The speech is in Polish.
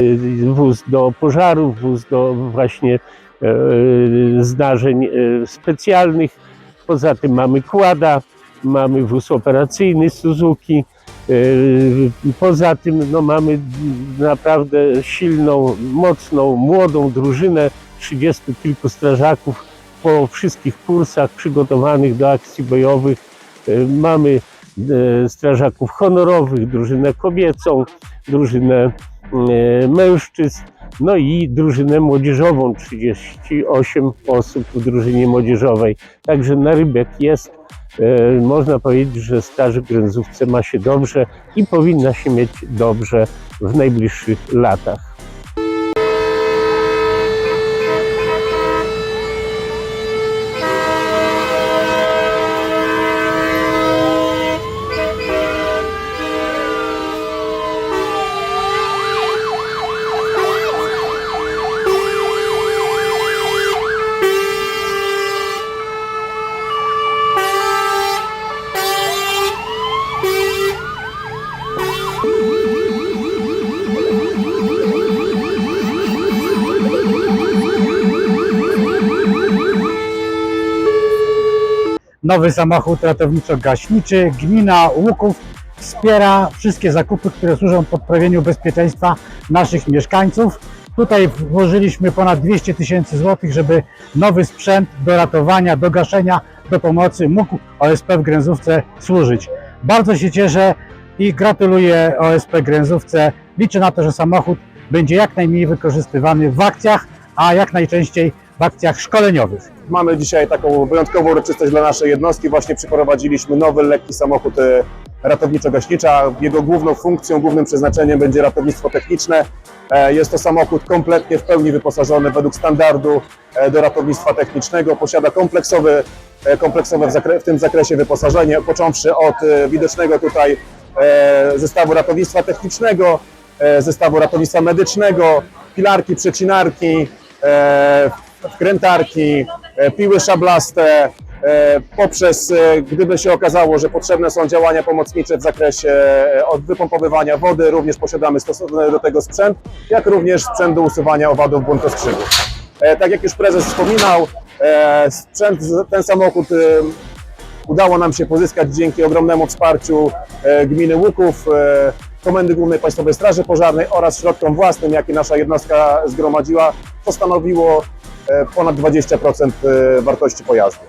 Y, wóz do pożarów, wóz do właśnie e, zdarzeń e, specjalnych. Poza tym mamy kłada, mamy wóz operacyjny Suzuki. E, poza tym no, mamy naprawdę silną, mocną, młodą drużynę, 30 kilku strażaków po wszystkich kursach przygotowanych do akcji bojowych. Mamy strażaków honorowych, drużynę kobiecą, drużynę e, mężczyzn, no i drużynę młodzieżową, 38 osób w drużynie młodzieżowej. Także narybek jest. E, Można powiedzieć, że Straży Gręzówce ma się dobrze i powinna się mieć dobrze w najbliższych latach. Nowy samochód ratowniczo-gaśniczy. Gmina Łuków wspiera wszystkie zakupy, które służą podprawieniu bezpieczeństwa naszych mieszkańców. Tutaj włożyliśmy ponad 200 tysięcy złotych, żeby nowy sprzęt do ratowania, do gaszenia, do pomocy mógł OSP w Gręzówce służyć. Bardzo się cieszę i gratuluję OSP Gręzówce. Liczę na to, że samochód będzie jak najmniej wykorzystywany w akcjach, a jak najczęściej w akcjach szkoleniowych. Mamy dzisiaj taką wyjątkową uroczystość dla naszej jednostki. Właśnie przyprowadziliśmy nowy lekki samochód e, ratowniczo-gaśnicza. Jego główną funkcją, głównym przeznaczeniem będzie ratownictwo techniczne. E, Jest to samochód kompletnie w pełni wyposażony według standardu e, do ratownictwa technicznego. Posiada kompleksowy, kompleksowe w, zakre- w tym zakresie wyposażenie, począwszy od widocznego tutaj zestawu ratownictwa technicznego, zestawu ratownictwa medycznego, pilarki, przecinarki, wkrętarki, piły szablaste, e, poprzez, e, gdyby się okazało, że potrzebne są działania pomocnicze w zakresie e, od wypompowywania wody, również posiadamy stosowny do tego sprzęt, jak również sprzęt do usuwania owadów. E, Tak jak już prezes wspominał, e, sprzęt, ten samochód e, udało nam się pozyskać dzięki ogromnemu wsparciu e, gminy Łuków, e, Komendy Głównej Państwowej Straży Pożarnej oraz środkom własnym, jakie nasza jednostka zgromadziła, to stanowiło e, ponad 20% e, wartości pojazdu.